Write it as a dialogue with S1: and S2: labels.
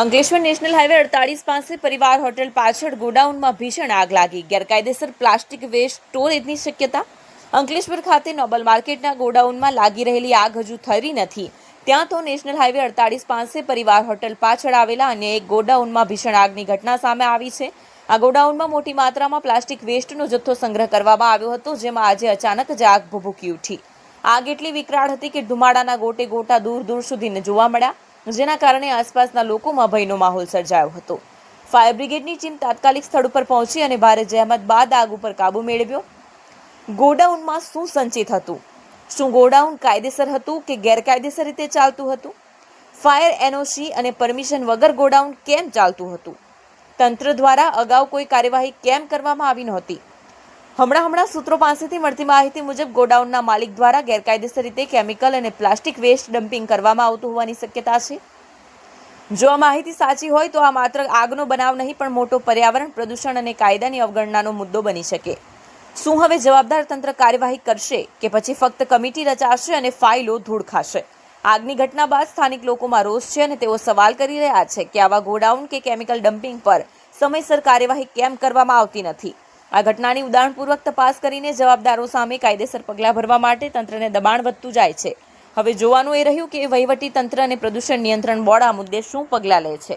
S1: Ankleshwar national highway અડતાળીસ પાસે પરિવાર hotel પાછળ ગોડાઉનમાં ભીષણ આગ લાગી. ગેરકાયદેસર પ્લાસ્ટિક વેસ્ટ સ્ટોરેજની શક્યતા. અંકલેશ્વર ખાતે નોબલ માર્કેટના ગોડાઉનમાં લાગી રહેલી આગ હજુ થરી નથી. ત્યાં તો નેશનલ હાઈવે અડતાળીસ પાસે પરિવાર હોટેલ પાછળ આવેલા અને એક ગોડાઉનમાં ભીષણ આગની ઘટના સામે આવી છે. આ ગોડાઉનમાં મોટી માત્રામાં પ્લાસ્ટિક વેસ્ટનો જથ્થો સંગ્રહ કરવામાં આવ્યો હતો, જેમાં આજે અચાનક જ આગ ભભૂકી ઉઠી. આગ એટલી વિકરાળ હતી કે ધુમાડાના ગોટે ગોટા દૂર દૂર સુધીને જોવા મળ્યા. જેના કારણે આસપાસના લોકોમાં ભયનો માહોલ સર્જાયો હતો. ફાયર બ્રિગેડની ટીમ તાત્કાલિક સ્થળ ઉપર પહોંચી અને ભારે જહેમત બાદ આગ ઉપર કાબુ મેળવ્યો. ગોડાઉનમાં શું સંચિત હતું? શું ગોડાઉન કાયદેસર હતું કે ગેરકાયદેસર રીતે ચાલતું હતું? ફાયર એનઓસી અને પરમિશન વગર ગોડાઉન કેમ ચાલતું હતું? તંત્ર દ્વારા અગાઉ કોઈ કાર્યવાહી કેમ કરવામાં આવી નહોતી? હમણાં હમણાં સૂત્રો પાસેથી મળતી માહિતી મુજબ ગોડાઉનના માલિક દ્વારા ગેરકાયદેસર રીતે કેમિકલ અને પ્લાસ્ટિક વેસ્ટ ડમ્પિંગ કરવામાં આવતું હોવાની શક્યતા છે. જો આ માહિતી સાચી હોય તો આ માત્ર આગનો બનાવ નહીં, પણ મોટો પર્યાવરણ પ્રદૂષણ અને કાયદાની અવગણનાનો મુદ્દો બની શકે. શું હવે જવાબદાર તંત્ર કાર્યવાહી કરશે કે પછી ફક્ત કમિટી રચાશે અને ફાઇલો ધૂળ ખાશે? આગની ઘટના બાદ સ્થાનિક લોકોમાં રોષ છે અને તેઓ સવાલ કરી રહ્યા છે કે આવા ગોડાઉન કે કેમિકલ ડમ્પિંગ પર સમયસર કાર્યવાહી કેમ કરવામાં આવતી નથી? આ ઘટનાની ઉદાહરણપૂર્વક તપાસ કરીને જવાબદારો સામે કાયદેસર પગલાં ભરવા માટે તંત્રને દબાણ વધતું જાય છે. હવે જોવાનું એ રહ્યું કે વહીવટી તંત્ર અને પ્રદૂષણ નિયંત્રણ બોર્ડ આ મુદ્દે શું પગલાં લે છે.